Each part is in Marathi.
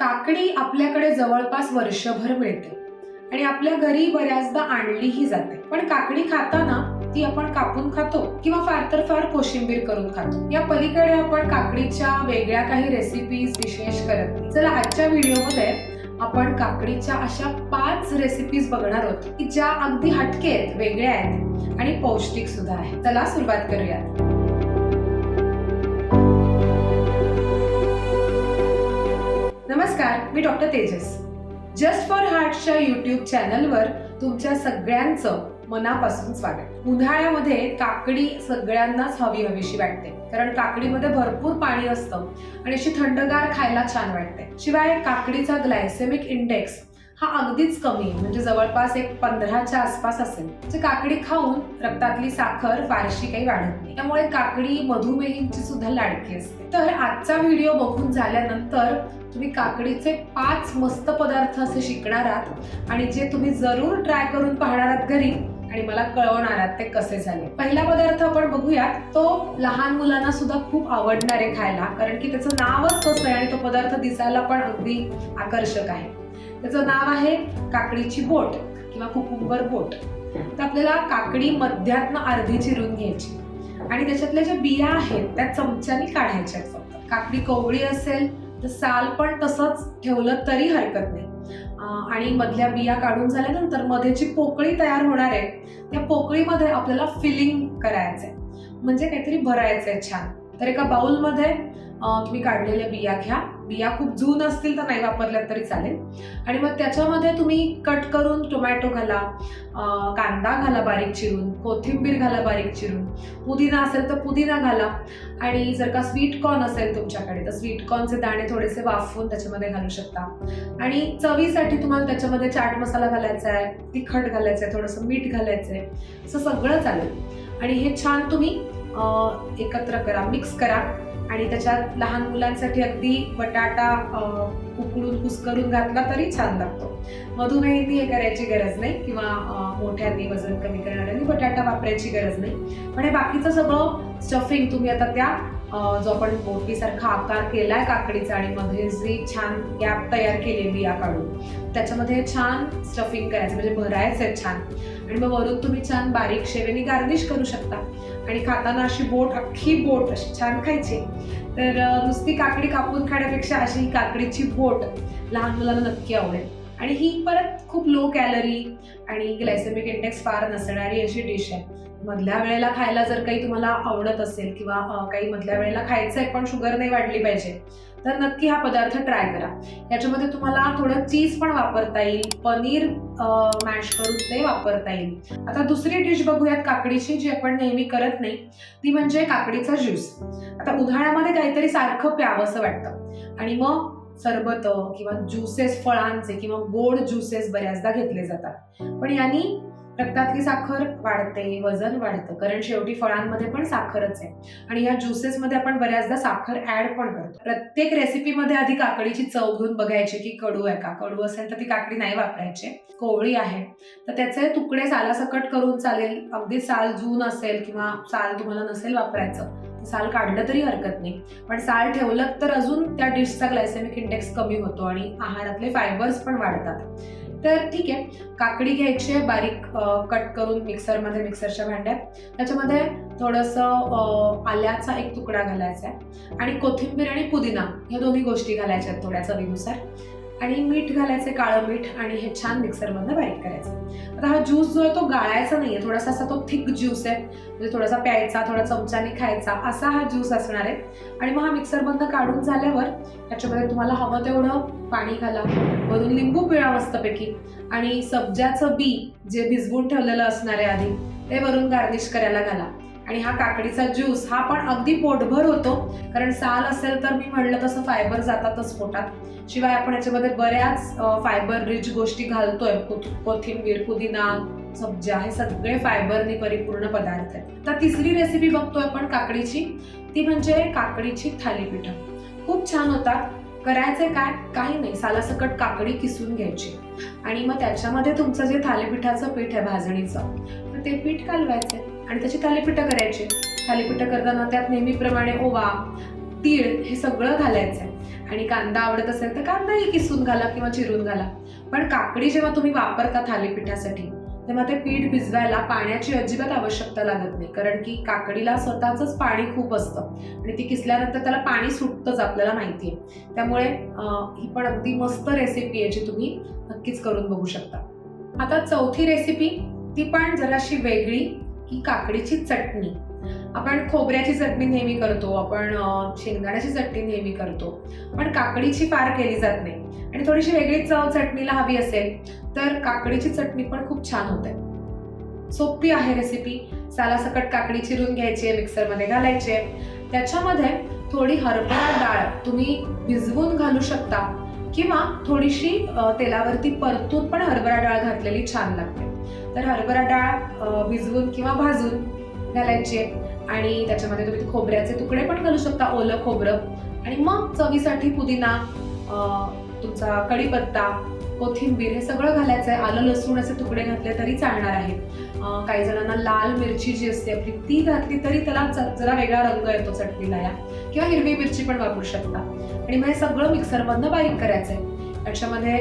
काकडी आपल्याकडे जवळपास वर्षभर मिळते. आणि आपल्या घरी बऱ्याचदा आणलीही जाते. पण काकडी खाताना ती आपण कापून खातो किंवा फार तर फार कोशिंबीर करून खातो. या पलीकडे आपण काकडीच्या वेगळ्या काही रेसिपीज विशेष करत नाही. चला आजच्या व्हिडिओमध्ये आपण काकडीच्या अशा पाच रेसिपीज बघणार आहोत की ज्या अगदी हटके आहेत वेगळ्या आहेत आणि पौष्टिक सुद्धा आहेत. चला सुरुवात करूयात. नमस्कार मी डॉक्टर तेजस. जस्ट फॉर हार्टच्या युट्यूब चॅनलवर तुमच्या सगळ्यांचं मनापासून स्वागत. उन्हाळ्यामध्ये काकडी सगळ्यांनाच हवी हवीशी वाटते. कारण काकडीमध्ये भरपूर पाणी असतं आणि अशी थंडगार खायला छान वाटते. शिवाय काकडीचा ग्लायसेमिक इंडेक्स हा अगदीच कमी आहे म्हणजे जवळपास एक पंधराच्या आसपास असेल. म्हणजे काकडी खाऊन रक्तातली साखर फारशी काही वाढत नाही. त्यामुळे काकडी मधुमेहींची सुद्धा लाडकी असते. तर आजचा व्हिडिओ बघून झाल्यानंतर तुम्ही काकडीचे पाच मस्त पदार्थ असे शिकणार आहात आणि जे तुम्ही जरूर ट्राय करून पाहणार आहात घरी आणि मला कळवणार आहात ते कसे झाले. पहिला पदार्थ आपण बघूयात तो लहान मुलांना सुद्धा खूप आवडणार आहे खायला कारण की त्याचं नावच तसं आहे आणि तो पदार्थ दिसायला पण अगदी आकर्षक आहे. त्याचं नाव आहे काकडीची बोट किंवा कुकुंबर बोट. तर आपल्याला काकडी मध्यातनं अर्धी चिरून घ्यायची. आणि त्याच्यातल्या ज्या बिया आहेत त्या चमच्याने काढायच्या आहेत फक्त. काकडी कोवळी असेल तर साल पण तसंच ठेवलं तरी हरकत नाही. आणि मधल्या बिया काढून झाल्यानंतरमध्ये जी पोकळी तयार होणार आहे त्या पोकळीमध्ये आपल्याला फिलिंग करायचंय. म्हणजे काहीतरी भरायचंय छान. तर एका बाउलमध्ये तुम्ही काढलेल्या बिया घ्या. बिया खूप जून असतील तर नाही वापरल्या तरी चालेल. आणि मग त्याच्यामध्ये तुम्ही कट करून टोमॅटो घाला कांदा घाला बारीक चिरून कोथिंबीर घाला बारीक चिरून. पुदिना असेल तर पुदिना घाला. आणि जर का स्वीट कॉर्न असेल तुमच्याकडे तर स्वीट कॉर्नचे दाणे थोडेसे वाफवून त्याच्यामध्ये घालू शकता. आणि चवीसाठी तुम्हाला त्याच्यामध्ये चाट मसाला घालायचा आहे तिखट घालायचं आहे थोडंसं मीठ घालायचं आहे. असं सगळं चालेल. आणि हे छान तुम्ही एकत्र करा मिक्स करा. आणि त्याच्यात लहान मुलांसाठी अगदी बटाटा उकळून उकडून कुस्करून घातला तरी छान लागतो. मधुमेहींनी हे करायची गरज नाही किंवा मोठ्यांनी वजन कमी करणाऱ्यांनी बटाटा वापरायची गरज नाही. पण हे बाकीचं सगळं स्टफिंग तुम्ही आता त्या जो आपण बोटीसारखा आकार केलाय काकडीचा आणि मध्ये जी छान गॅप तयार केली बिया काढून त्याच्यामध्ये छान स्टफिंग करायचं म्हणजे भरायचं आहे छान. आणि मग वरून तुम्ही छान बारीक शेवेनी गार्निश करू शकता. आणि खाताना अशी बोट अख्खी बोट अशी छान खायची. तर नुसती काकडी कापून खाण्यापेक्षा अशी ही काकडीची बोट लहान मुलांना नक्की आवडेल. आणि ही परत खूप लो कॅलरी आणि ग्लायसेमिक इंडेक्स फार नसणारी अशी डिश आहे. मधल्या वेळेला खायला जर काही तुम्हाला आवडत असेल किंवा काही मधल्या वेळेला खायचं आहे पण शुगर नाही वाढली पाहिजे तर नक्की हा पदार्थ ट्राय करा. याच्यामध्ये तुम्हाला थोडं चीज पण वापरता येईल पनीर मॅश करून ते वापरता येईल. आता दुसरी डिश बघूयात काकडीची जी आपण नेहमी करत नाही ती म्हणजे काकडीचा ज्यूस. आता उन्हाळ्यामध्ये काहीतरी सारखं प्यावंसं वाटतं. आणि मग सरबत किंवा ज्युसेस फळांचे किंवा गोड ज्युसेस बऱ्याचदा घेतले जातात. पण यांनी रक्तातली साखर वाढते वजन वाढतं. कारण शेवटी फळांमध्ये पण साखरच आहे. आणि या ज्युसेसमध्ये आपण बऱ्याचदा साखर ऍड पण करतो. प्रत्येक रेसिपीमध्ये आधी काकडीची चव घेऊन बघायची की कडू आहे का? कडू असेल तर ती काकडी नाही वापरायची. कोवळी आहे. तर त्याचे तुकडे सालासकट करून चालेल. अगदी साल जून असेल किंवा साल तुम्हाला नसेल वापरायचं. साल काढलं तरी हरकत नाही. पण साल ठेवलं तर अजून त्या डिशचा ग्लायसेमिक इंडेक्स कमी होतो आणि आहारातले फायबर्स पण वाढतात. तर ठीक आहे. काकडी घ्यायची आहे बारीक कट करून मिक्सरमध्ये मिक्सरच्या भांड्यात. त्याच्यामध्ये थोडंसं आल्याचा एक तुकडा घालायचा आहे. आणि कोथिंबीर आणि पुदिना या दोन्ही गोष्टी घालायच्या आहेत थोड्या चवीनुसार. आणि मीठ घालायचे काळं मीठ आणि हे छान मिक्सरमधनं बारीक करायचं. आता हा ज्यूस जो आहे तो गाळायचा नाही आहे थोडासा असा तो थिक ज्यूस आहे. म्हणजे थोडासा प्यायचा थोडा चमच्याने खायचा असा हा ज्यूस असणार आहे. आणि मग हा मिक्सरमधनं काढून झाल्यावर त्याच्यामध्ये तुम्हाला हवं तेवढं पाणी घाला. वरून लिंबू पिळा मस्तपैकी. आणि सब्जाचं बी जे भिजवून ठेवलेलं असणार आहे आधी ते वरून गार्निश करायला घाला. आणि हा काकडीचा ज्यूस हा पण अगदी पोटभर होतो. कारण साल असेल तर मी म्हणलं तसं फायबर जातातच पोटात. शिवाय आपण याच्यामध्ये बऱ्याच फायबर रिच गोष्टी घालतोय. कोथिंबीर पुदिना सब्जा हे सगळे फायबरने परिपूर्ण पदार्थ आहेत. तर तिसरी रेसिपी बघतोय आपण काकडीची. ती म्हणजे काकडीची थालीपीठं. खूप छान होतात. करायचं काय? काही नाही. सालासकट काकडी किसून घ्यायची. आणि मग त्याच्यामध्ये तुमचं जे थालीपीठाचं पीठ आहे भाजणीचं तर ते पीठ कालवायचं. आणि त्याची थालीपीठं करायची. थालीपीठं करताना त्यात नेहमीप्रमाणे ओवा तीळ हे सगळं घालायचं आहे. आणि कांदा आवडत असेल तर कांदाही किसून घाला किंवा चिरून घाला. पण काकडी जेव्हा तुम्ही वापरता थालीपीठासाठी तेव्हा ते पीठ भिजवायला पाण्याची अजिबात आवश्यकता लागत नाही. कारण की काकडीला स्वतःच पाणी खूप असतं. आणि ती किसल्यानंतर त्याला पाणी सुटतंच आपल्याला माहिती आहे त्यामुळे ही पण अगदी मस्त रेसिपी आहे जी तुम्ही नक्कीच करून बघू शकता. आता चौथी रेसिपी ती पण जराशी वेगळी. की काकडीची चटणी. आपण खोबऱ्याची चटणी नेहमी करतो आपण शेंगदाण्याची चटणी नेहमी करतो पण काकडीची फार केली जात नाही. आणि थोडीशी वेगळीच चव चटणीला हवी असेल तर काकडीची चटणी पण खूप छान होते. सोपी आहे रेसिपी सालासकट काकडी चिरून घ्यायची आहे मिक्सरमध्ये घालायची. आहे त्याच्यामध्ये थोडी हरभरा डाळ तुम्ही भिजवून घालू शकता किंवा थोडीशी तेलावरती परतून पण हरभरा डाळ घातलेली छान लागते. तर हरभरा डाळ भिजवून किंवा भाजून घालायची आहे. आणि त्याच्यामध्ये तुम्ही खोबऱ्याचे तुकडे पण घालू शकता ओलं खोबरं. आणि मग चवीसाठी पुदिना तुमचा कढीपत्ता कोथिंबीर हे सगळं घालायचं आहे. आलं लसूण असे तुकडे घातले तरी चालणार आहेत काही जणांना लाल मिरची जी असते आपली ती घातली तरी त्याला च- जरा वेगळा रंग येतो चटणीला या. किंवा हिरवी मिरची पण वापरू शकता. आणि मग हे सगळं मिक्सरमधनं बारीक करायचं आहे त्याच्यामध्ये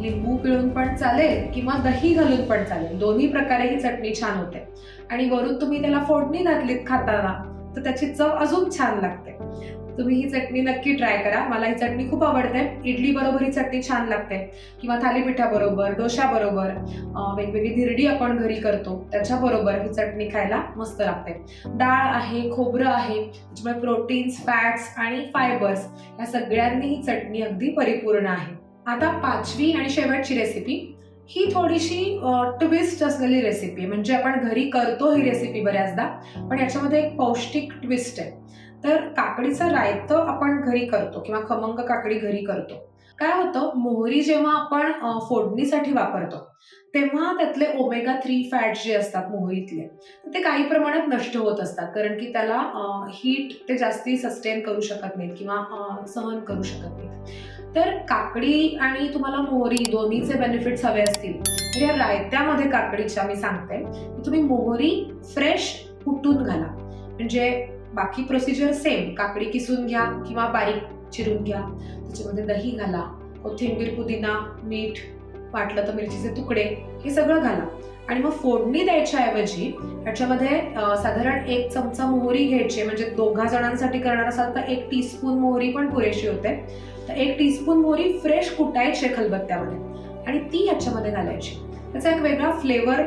लिंबू पिळून पण चालेल किंवा दही घालून पण चालेल. दोन्ही प्रकारे ही चटणी छान होते. आणि वरून तुम्ही त्याला फोडणी घातलीत खाताना तर त्याची चव अजून छान लागते. तुम्ही ही चटणी नक्की ट्राय करा. मला ही चटणी खूप आवडते. इडली बरोबर ही चटणी छान लागते. किंवा थालीपीठाबरोबर डोशाबरोबर वेगवेगळी धिरडी आपण घरी करतो त्याच्याबरोबर ही चटणी खायला मस्त लागते. डाळ आहे खोबरं आहे त्याच्यामुळे प्रोटीन्स फॅट्स आणि फायबर्स या सगळ्यांनी ही चटणी अगदी परिपूर्ण आहे. आता पाचवी आणि शेवटची रेसिपी ही थोडीशी ट्विस्ट असलेली रेसिपी म्हणजे आपण घरी करतो ही रेसिपी बऱ्याचदा पण याच्यामध्ये एक पौष्टिक ट्विस्ट आहे. तर काकडीचं रायतं आपण घरी करतो किंवा खमंग काकडी घरी करतो. काय होतं मोहरी जेव्हा आपण फोडणीसाठी वापरतो तेव्हा त्यातले ओमेगा थ्री फॅट जे असतात मोहरीतले ते काही प्रमाणात नष्ट होत असतात. कारण की त्याला हीट ते जास्ती सस्टेन करू शकत नाहीत किंवा सहन करू शकत नाहीत. तर काकडी आणि तुम्हाला मोहरी दोन्हीचे बेनिफिट्स हवे असतील. तर या रायत्यामध्ये काकडीच्या मी सांगते. तुम्ही मोहरी फ्रेश कुटून घाला. म्हणजे बाकी प्रोसिजर सेम काकडी किसून घ्या किंवा बारीक चिरून घ्या. त्याच्यामध्ये दही घाला. कोथिंबीर पुदिना मीठ वाटलं तर मिरचीचे तुकडे हे सगळं घाला. आणि मग फोडणी द्यायच्याऐवजी ह्याच्यामध्ये साधारण एक चमचा मोहरी घ्यायची. म्हणजे दोघा जणांसाठी करणार असाल तर एक टीस्पून मोहरी पण पुरेशी होते. तर एक टीस्पून मोहरी फ्रेश कुटायची खलबत्त्यामध्ये. आणि ती याच्यामध्ये घालायची. त्याचा एक वेगळा फ्लेवर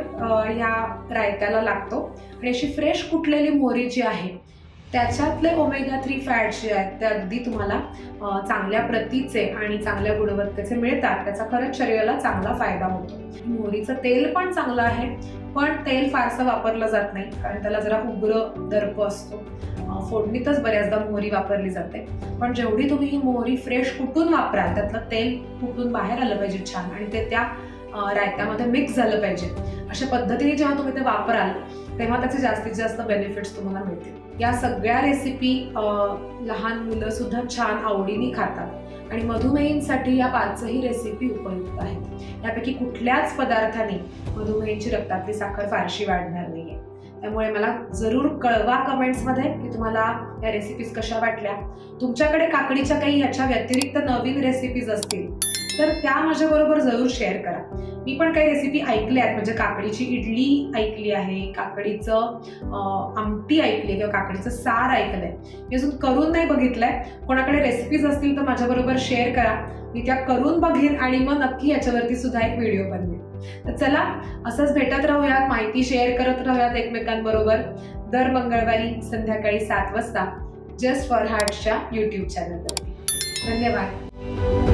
या रायत्याला लागतो. आणि अशी फ्रेश कुटलेली मोहरी जी आहे त्याच्यातले ओमेगा थ्री फॅट्स जे आहेत ते अगदी तुम्हाला चांगल्या प्रतीचे आणि चांगल्या गुणवत्तेचे मिळतात. त्याचा खरंच शरीराला चांगला फायदा होतो. मोहरीचं तेल पण चांगलं आहे पण तेल फारसं वापरलं जात नाही कारण त्याला जरा उग्र दर्प असतो. फोडणीतच बऱ्याचदा मोहरी वापरली जाते. पण जेवढी तुम्ही ही मोहरी फ्रेश कुटून वापराल त्यातलं तेल कुटून बाहेर आलं पाहिजे छान आणि ते त्या रायत्यामध्ये मिक्स झालं पाहिजे. अशा पद्धतीने जेव्हा तुम्ही ते वापराल तेव्हा त्याचे जास्तीत जास्त बेनिफिट्स तुम्हाला मिळतील. या सगळ्या रेसिपी लहान मुलं सुद्धा छान आवडीने खातात. आणि मधुमेहींसाठी या पाचही रेसिपी उपयुक्त आहेत. यापैकी कुठल्याच पदार्थाने मधुमेहींची रक्तातली साखर फारशी वाढणार नाही आहे त्यामुळे मला जरूर कळवा कमेंट्समध्ये की तुम्हाला या रेसिपीज कशा वाटल्या. तुमच्याकडे काकडीच्या काही ह्याच्या व्यतिरिक्त नवीन रेसिपीज असतील तर त्या माझ्याबरोबर जरूर शेअर करा. मी पण काही रेसिपी ऐकल्या आहेत. म्हणजे काकडीची इडली ऐकली आहे काकडीचं आमटी ऐकली किंवा काकडीचं सार ऐकलंय. मी अजून करून नाही बघितलंय. कोणाकडे रेसिपीज असतील तर माझ्याबरोबर शेअर करा. मी त्या करून बघेन आणि मग नक्की याच्यावरती सुद्धा एक व्हिडिओ बनवेन. तर चला असंच भेटत राहूयात. माहिती शेअर करत राहूयात एकमेकांबरोबर. दर मंगळवारी संध्याकाळी सात वाजता. जस्ट फॉर हार्टच्या यूट्यूब चॅनलवरती धन्यवाद.